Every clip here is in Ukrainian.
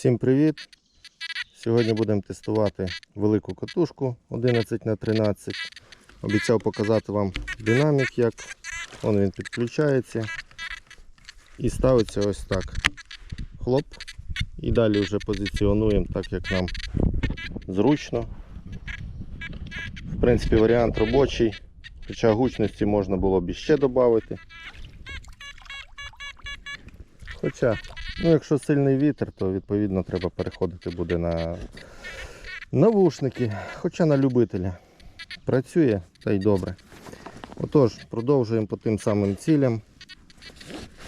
Всім привіт! Сьогодні будемо тестувати велику катушку 11 на 13 Обіцяв показати вам динамік, як Вон він підключається і ставиться ось так. Хлоп. І далі вже позиціонуємо так, як нам зручно. В принципі, варіант робочий, хоча гучності можна було б іще додати. Хоча, ну якщо сильний вітер, то відповідно треба переходити буде на навушники, хоча на любителя. Працює та й добре. Отож, продовжуємо по тим самим цілям.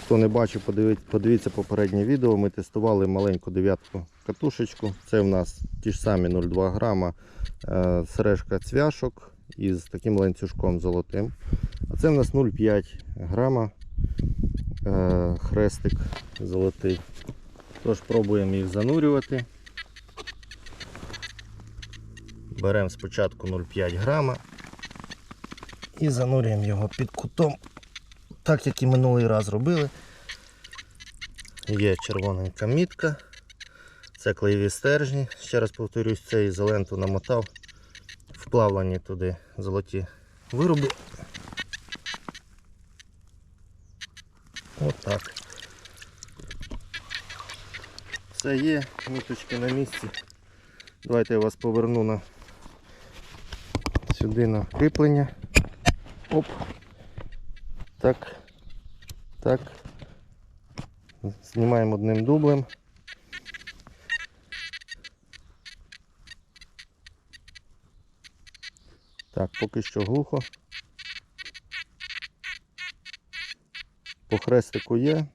Хто не бачив, подивіться попереднє відео. Ми тестували маленьку дев'ятку катушечку. Це в нас ті ж самі 0,2 грама е, сережка цвяшок із таким ланцюжком золотим. А це в нас 0,5 грама хрестик золотий. Тож пробуємо їх занурювати. Беремо спочатку 0,5 грама і занурюємо його під кутом, так як і минулий раз робили. Є червоненька мітка, це клеєві стержні. Ще раз повторюсь, цей ізоленту намотав, вплавлені туди золоті вироби. Отак. Все є, міточки на місці. Давайте я вас поверну на сюди на кріплення. Оп. Так. Так. Знімаємо одним дублем. Так, поки що глухо. По хрестику є.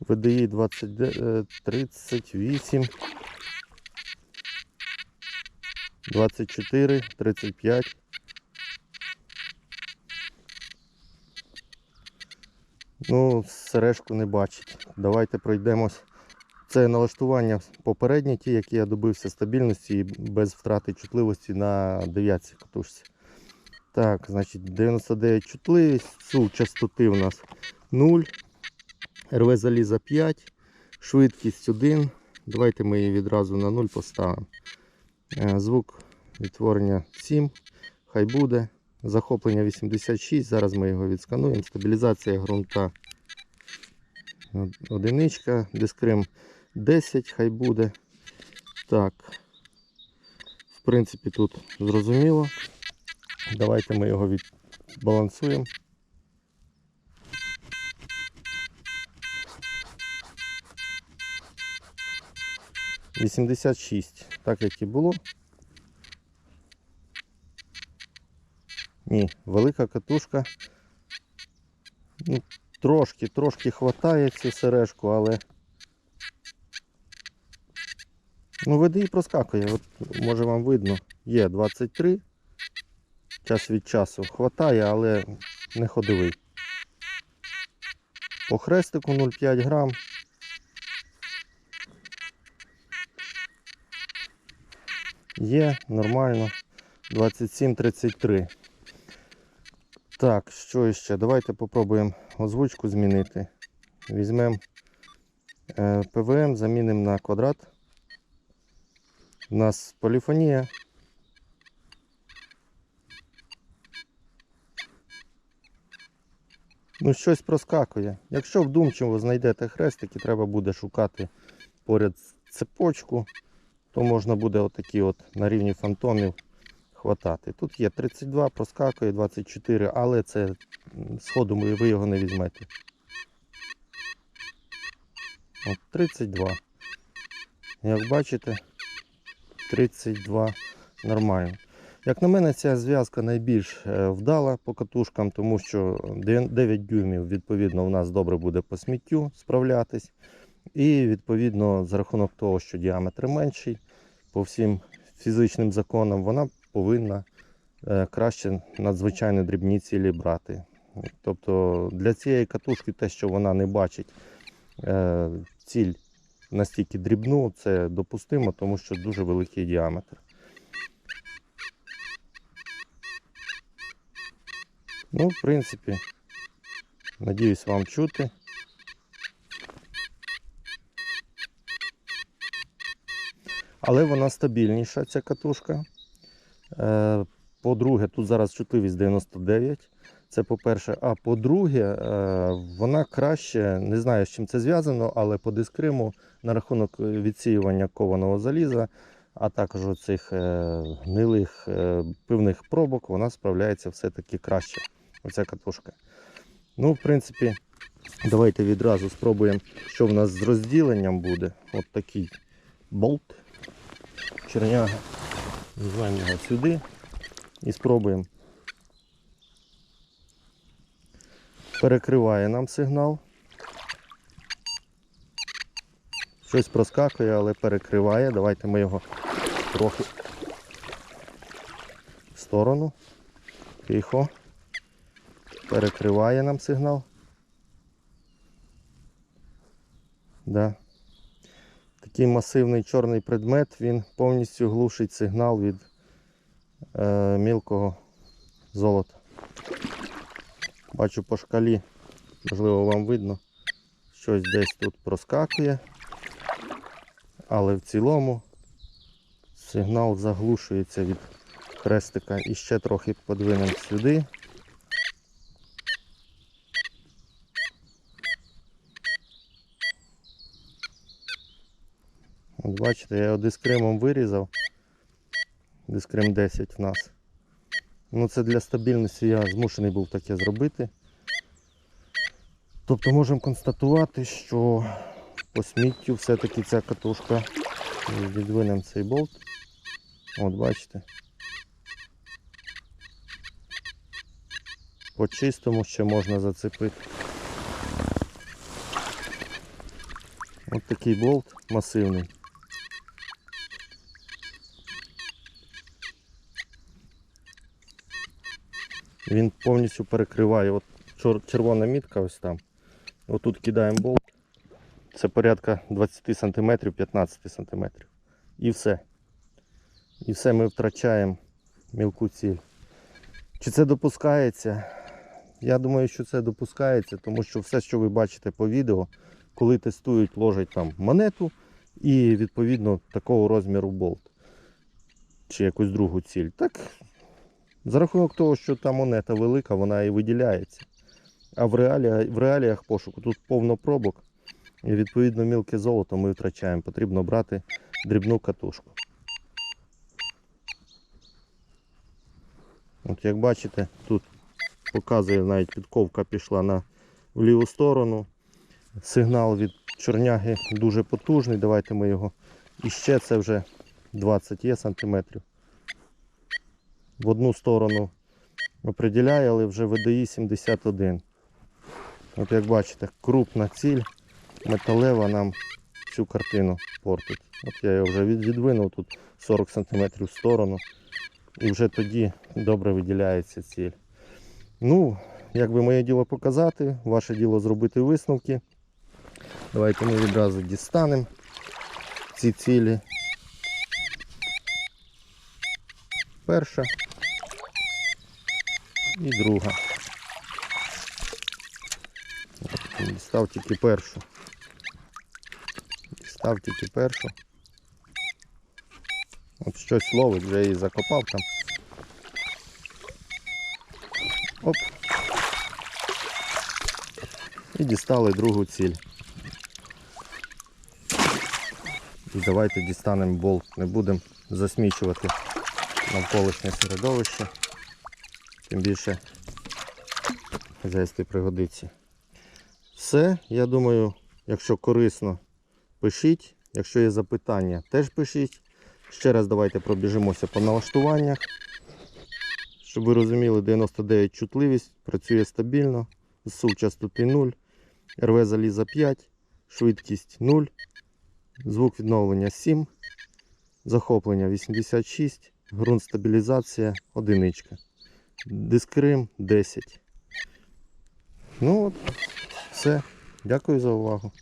ВДІ 20, е, 38, 24, 35. Ну, сережку не бачить. Давайте пройдемось. Це налаштування попередні, ті, які я добився стабільності і без втрати чутливості на 9 катушці. Так, значить 99 чутливість, су частоти у нас 0, РВ заліза 5, швидкість 1. Давайте ми її відразу на 0 поставимо. Е, Звук відтворення 7, хай буде. Захоплення 86, зараз ми його відскануємо. Стабілізація ґрунта од- одиничка, дискрим 10, хай буде. Так. В принципі, тут зрозуміло. Давайте ми його відбалансуємо. Вісімдесят шість, так як і було. Ні, велика катушка. Ну, трошки, трошки хватає цю сережку, але. Ну, ВДІ проскакує, от може вам видно. Є 23. Час від часу хватає, але не ходовий. По хрестику 0,5 грам. Є, нормально. 27-33. Так, що ще? Давайте попробуємо озвучку змінити. Візьмемо е, ПВМ, замінимо на квадрат. У нас поліфонія. Ну, щось проскакує. Якщо вдумчиво знайдете хрестики, треба буде шукати поряд цепочку, то можна буде отакі от на рівні фантомів хватати. Тут є 32, проскакує 24, але це сходу ви ви його не візьмете. От 32. Як бачите, 32 нормально. Як на мене, ця зв'язка найбільш е, вдала по катушкам, тому що 9 дюймів, відповідно, у нас добре буде по сміттю справлятись. І відповідно, за рахунок того, що діаметр менший, по всім фізичним законам, вона повинна е, краще надзвичайно дрібні цілі брати. Тобто для цієї катушки те, що вона не бачить е, ціль настільки дрібну, це допустимо, тому що дуже великий діаметр. Ну, в принципі, надіюсь вам чути. Але вона стабільніша, ця катушка. Е, По-друге, тут зараз чутливість 99. Це по-перше. А по-друге, е, вона краще, не знаю, з чим це зв'язано, але по дискриму на рахунок відсіювання кованого заліза, а також оцих е, гнилих пивних пробок, вона справляється все-таки краще. Оця катушка. Ну, в принципі, давайте відразу спробуємо, що в нас з розділенням буде. От такий болт, черняга. Візьмемо його сюди і спробуємо. Перекриває нам сигнал. Щось проскакує, але перекриває. Давайте ми його трохи в сторону. Тихо. Перекриває нам сигнал. Да. Такий масивний чорний предмет, він повністю глушить сигнал від е, мілкого золота. Бачу по шкалі, можливо вам видно, щось десь тут проскакує, але в цілому сигнал заглушується від хрестика і ще трохи подвинемо сюди. От бачите, я його дискримом вирізав. Дискрим 10 в нас. Ну це для стабільності я змушений був таке зробити. Тобто можемо констатувати, що по сміттю все-таки ця катушка відвинемо цей болт. От бачите. По чистому ще можна зацепити. От такий болт масивний. Він повністю перекриває. От червона мітка ось там. Отут кидаємо болт. Це порядка 20 см, 15 см. І все. І все ми втрачаємо мілку ціль. Чи це допускається? Я думаю, що це допускається, тому що все, що ви бачите по відео, коли тестують, ложать там монету і відповідно такого розміру болт. Чи якусь другу ціль. Так за рахунок того, що та монета велика, вона і виділяється. А в реаліях, в реаліях пошуку тут повно пробок. І відповідно мілке золото ми втрачаємо. Потрібно брати дрібну катушку. От як бачите, тут показує навіть підковка пішла на в ліву сторону. Сигнал від чорняги дуже потужний. Давайте ми його. І ще це вже 20 є сантиметрів в одну сторону определяє, але вже ВДІ 71. От як бачите, крупна ціль металева нам всю картину портить. От я його вже відвинув тут 40 см в сторону. І вже тоді добре виділяється ціль. Ну, якби моє діло показати, ваше діло зробити висновки. Давайте ми відразу дістанемо ці цілі. Перша і друга. Дістав тільки першу. Дістав тільки першу. От щось ловить, вже її закопав там. Оп. І дістали другу ціль. І давайте дістанемо болт, не будемо засмічувати навколишнє середовище. Тим більше хазяйстві пригодиться. Все, я думаю, якщо корисно, пишіть. Якщо є запитання, теж пишіть. Ще раз давайте пробіжимося по налаштуваннях. Щоб ви розуміли, 99 чутливість, працює стабільно, зсув частоти 0, РВ заліза 5, швидкість 0, звук відновлення 7, захоплення 86, ґрунт стабілізація 1. Дискрим 10. Ну от, все. Дякую за увагу.